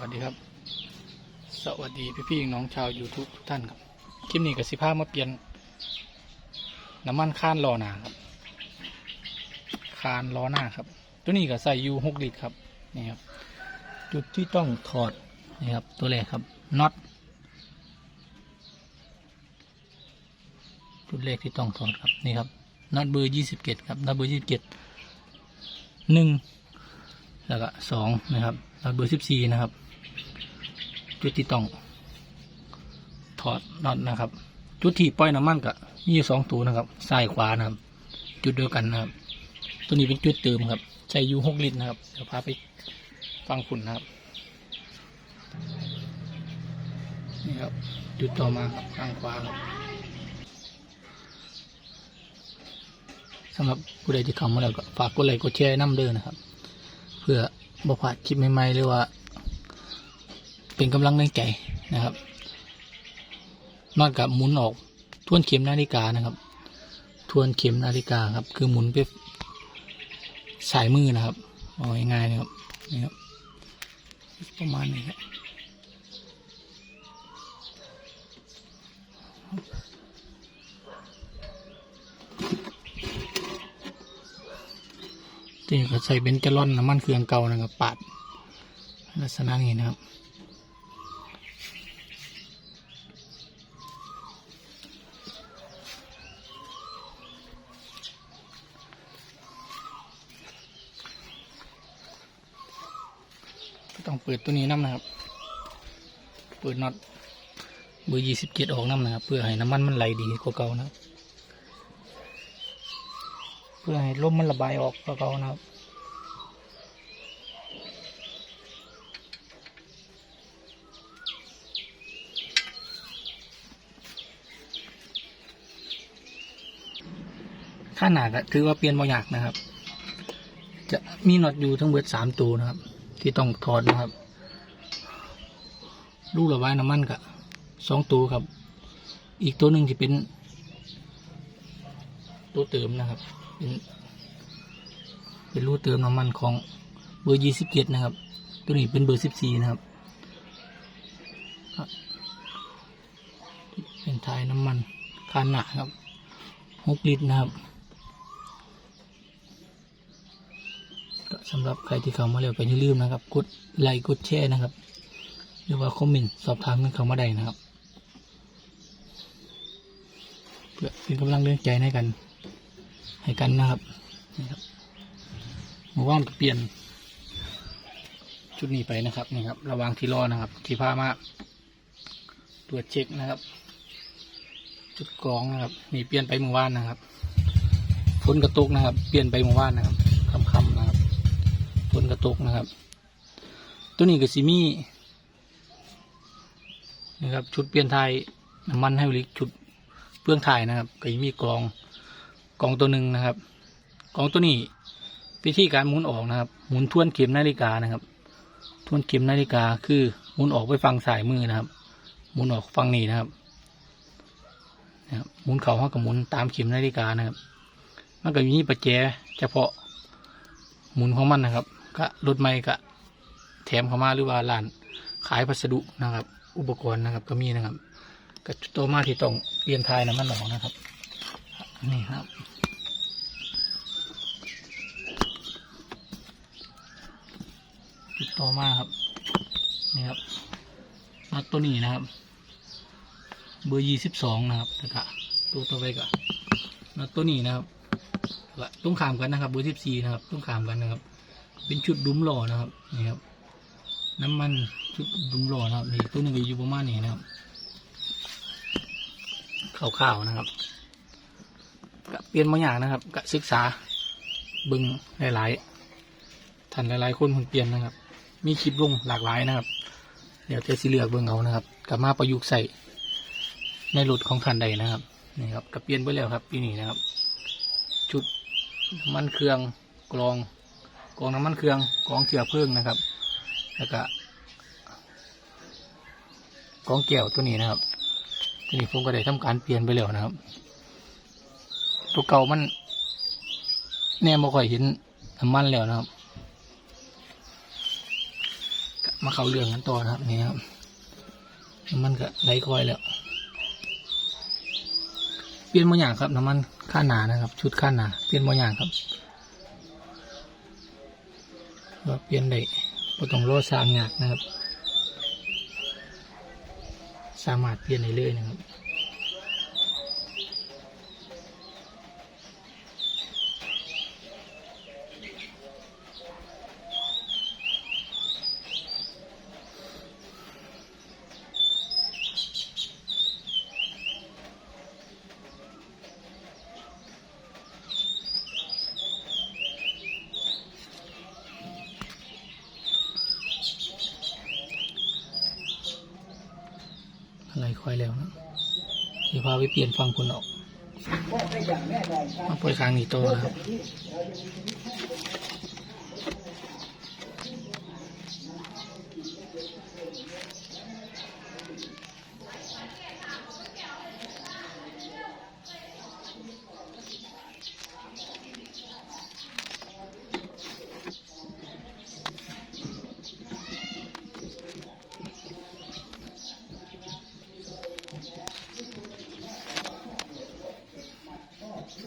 วัสดีครับ สวัสดีพี่พี่ๆน้องชาว YouTube ทุกท่านครับ คลิปนี้กับสิภามาเปลี่ยน น้ำมันข้านล้อหน้าครับ คานล้อหน้าครับ ตัวนี้ก็ใส่ยูหกลิตรครับ นี่ครับ จุดที่ต้องถอดนี่ครับ ตัวแรกครับ น็อต จุดแรกที่ต้องถอดครับ นี่ครับ น็อตเบอร์ยี่สิบเจ็ดครับ น็อตเบอร์ยี่สิบเจ็ดหนึ่งแล้วก็สองนะครับน็อตเบอร์สิบสี่นะครับ จุดที่ต้องถอดน็อตนะครับ จุดที่ปล่อยน้ำมันก็มีอยู่สองตัวนะครับซ้ายขวานะครับ จุดเดียวกันนะครับ ตัวนี้เป็นจุดเติมครับใช้ยูหกลิตรนะครับเดี๋ยวพาไปฟังฝุ่นนะครับนี่ครับจุดต่อมาครับข้างขวาครับสำหรับผู้ใดที่เข้ามาแล้วก็ฝากกดไลค์กดแชร์น้ำเด้อนะครับ เพื่อบ่พลาดคลิปใหม่ๆหรือว่า เป็นกำลังแรงใจนะครับนอกจากหมุนออกทวนเข็มนาฬิกานะครับ ทวนเข็มนาฬิกาครับ คือหมุนไปสายมือนะครับเอาง่ายๆนะครับนี่ครับประมาณนี้ครับนี่ก็ใส่เป็นแกลลอนน้ำมันเครื่องเก่านะครับปาดลักษณะนี้นะครับ เปิดตัวนี้น้ำนะครับ เปิดน็อตเบอร์ยี่สิบเจ็ดออกน้ำนะครับ เพื่อให้น้ำมันมันไหลดีกว่าเก่านะครับ เพื่อให้ลมมันระบายออกกว่าเก่านะครับข้าหน้าก็ถือว่าเปลี่ยนบ่อยากนะครับ จะมีน็อตอยู่ทั้งเบิดสามตัวนะครับ ที่ต้องถอดนะครับ ลูกระบายน้ำมันกับสองตัวครับ อีกตัวหนึ่งที่เป็น ตัวเติมนะครับ เป็นเป็นรูเติมน้ำมันของเบอร์ยี่สิบเจ็ดนะครับ ตัวนี้เป็นเบอร์สิบสี่นะครับเป็นทายน้ำมันคานหนาครับหกลิตรนะครับ สำหรับใครที่เข้ามาแล้วก็อย่าลืมนะครับ กดไลค์กดแชร์นะครับ หรือว่าคอมเมนต์สอบถามกันเข้ามาได้นะครับ เพื่อเป็นกำลังเรื่องใจให้กัน ให้กันนะครับนี่ครับหมู่ว่านก็เปลี่ยน ชุดนี้ไปนะครับนี่ครับ ระว่างที่รอนะครับ ที่พามาตรวจเช็คนะครับ จุดกรองนะครับนี่เปลี่ยนไปเมื่อวานนะครับฝนกระตุกนะครับ เปลี่ยนไปเมื่อวานนะครับค่ำๆนะครับ นกระตกนะครับ ตัวนี้ก็ซิมี่นะครับชุดเปลี่ยนไทยน้ำมันให้บริชุดเปลืองถ่ายนะครับก็มีกรองกองตัวหนึ่งนะครับกองตัวนี้วิธีการหมุนออกนะครับ หมุนทวนเข็มนาฬิกานะครับ ทวนเข็มนาฬิกาคือหมุนออกไปฝั่งสายมือนะครับ หมุนออกฝั่งนี้นะครับนะครับหมุนเข่าห้องกับหมุนตามเข็มนาฬิกานะครับมันก็มีประแจเฉพาะหมุนของมันนะครับ ก็รถไม่ก็แถมเข้ามาหรือว่าร้านขายพัสดุนะครับ อุปกรณ์นะครับก็มีนะครับก็ตัวมาที่ต้องเปลี่ยนทายนะมันหนองนะครับ นี่ครับติดต่อมาครับ นี่ครับน็อตตัวนี้นะครับ เบอร์ยี่สิบสองนะครับแล้วก็ตัวต่อไปก็น็อตตัวนี้นะครับละต้งขามกันนะครับ เบอร์สิบสี่นะครับต้งขามกันนะครับ เป็นชุดดุมหล่อนะครับนี่ครับ น้ำมันชุดดุมหล่อนะครับนี่ตัวหนึงก็อยู่ประมาณนี้นะครับขาวๆนะครับก็เปลี่ยนบางอย่างนะครับก็ศึกษาบึงหลายๆท่านหลายๆคนคนเปลี่ยนนะครับ มีคลิปลงหลากหลายนะครับ เดี๋ยวจะสิเลือกเบิ่งเอานะครับกลับมาประยุกต์ใส่ในรถของท่านใดนะครับนี่ครับก็เปลี่ยนไปแล้วครับปีนี้นะครับ ชุดมันเครื่องกรอง กองน้ำมันเครื่องกองเชื้อเพลิงนะครับ แล้วก็กองแก้วตัวนี้นะครับตัวนี้ผมก็ได้ทำการเปลี่ยนไปแล้วนะครับ ตัวเก่ามันแน่บ่ค่อยเห็นน้ำมันแล้วนะครับ มาเข้าเรื่องกันต่อนะครับนี่ครับน้ำมันก็ไหลคอยแล้ว เปลี่ยนบางอย่างครับน้ำมันค่าหนานะครับ ชุดค่าหนาเปลี่ยนบางอย่างครับ ก็เปลี่ยนได้ก็ต้องรอสร้างงากนะครับ สามารถเปลี่ยนได้เลยนะครับ อะไรค่อยแล้วนะเดี๋ยวพาไปเปลี่ยนฟังคุณออกมาปล่อยคางนี้โตนะครับ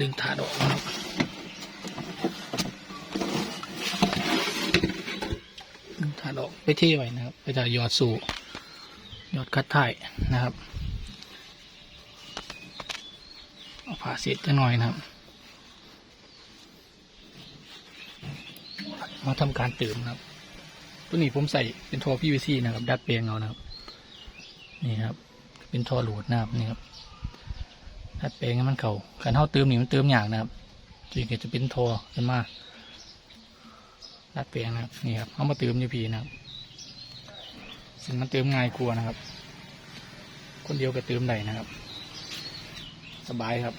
ดึงถาดออกนะครับดึงถาดออกไปเทไว้นะครับไปจะหยอดสู่หยอดคัดถ่ายนะครับเอาผ่าเศษจะหน่อยนะครับ มาทำการเติมนะครับ ตัวนี้ผมใส่เป็นท่อ PVC นะครับ ดัดแปลงเอานะครับ นี่ครับ เป็นท่อหลดนะครับนี่ครับ ดัดแปลงให้มันเขาการเท่าเติมนี่มันเติมอย่างนะครับจริงๆจะเป็นทอขึ้นมาดัดแปลงนะครับนี่ครับเอามาเติมยูพีนะครับซึ่งมันเติมง่ายกลัวนะครับ คนเดียวก็เติมได้นะครับ สบายครับ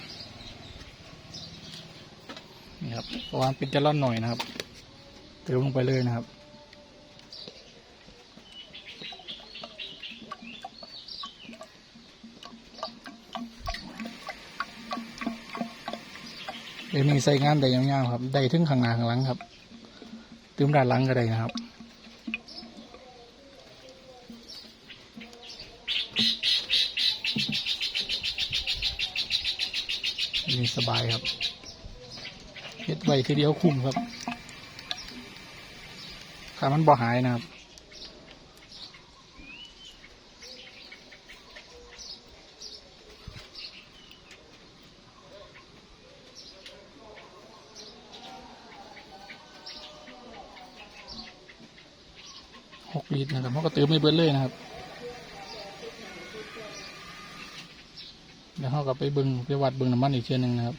นี่ครับเพราะว่าเป็นจะร่อนหน่อยนะครับ เติมลงไปเลยนะครับ ดี๋ยวนี้ใส่งานได้ยาวๆครับ ได้ถึงข้างหน้าข้างหลังครับเติมด้านหลังก็ได้นะครับนี่สบายครับเฮ็ดไว้ทีเดียวคุ้มครับถ้ามันบ่หายนะครับ ลิตรนะครับเขาก็เติมไม่เบิดเลยนะครับเดี๋ยวเขาก็ไปเบิงไปวัดเบิงน้ำมันอีกเชือหนึ่งนะครับ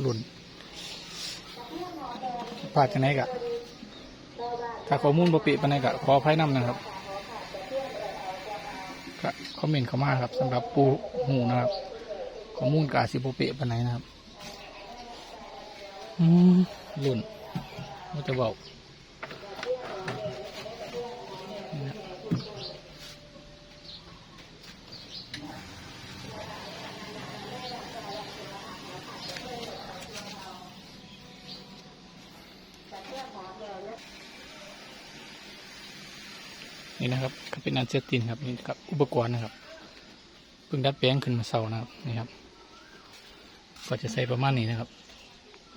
หล่นพลาดกันไหนกะถ้าข้อมูลบปิปานไหนกะขออภัยนำนะครับก็คอมเมนต์เข้ามาครับสำหรับปูหูนะครับข้อมูลกาสิบ่เปะปานไหนนะครับ อืมหล่นมันจะเบานี่นะครับก็เป็นอันเซตินครับนี่ครับอุปกรณ์นะครับเพิ่งดัดแปลงขึ้นมาเสานะครับนี่ครับ ก็จะใส่ประมาณนี้นะครับ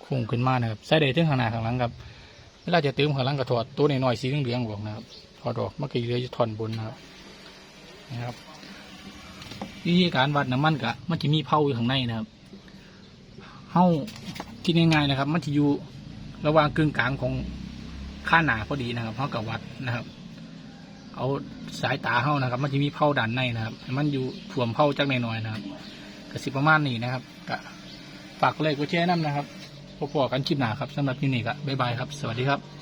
พุ่งขึ้นมานะครับใส่ได้ถึงข้างหน้าข้างหลังครับเวลาจะเติมข้างหลังก็ถอดตัวหน่อยๆสีเหลืองๆออกนะครับถอดออกเมื่อกี้เหลือจะถอนบนนะครับนะครับวิธีการวัดน้ำมันกะมันจะมีเผาอยู่ข้างในนะครับเฮ้ากินง่ายๆนะครับ มันจะอยู่ระหว่างกึ่งกลางของข้าหนาพอดีนะครับเท่ากับวัดนะครับ เอาสายตาเข้านะครับ มันจะมีเผาดันในนะครับ มันอยู่ถ่วมเผาจักหน่อยๆนะครับกระสิประมาณนี้นะครับกะฝากเลยกูแช่น้ำนะครับ พบกันคลิปหน้าครับสำหรับที่นี่ก็บ๊ายบายครับ สวัสดีครับ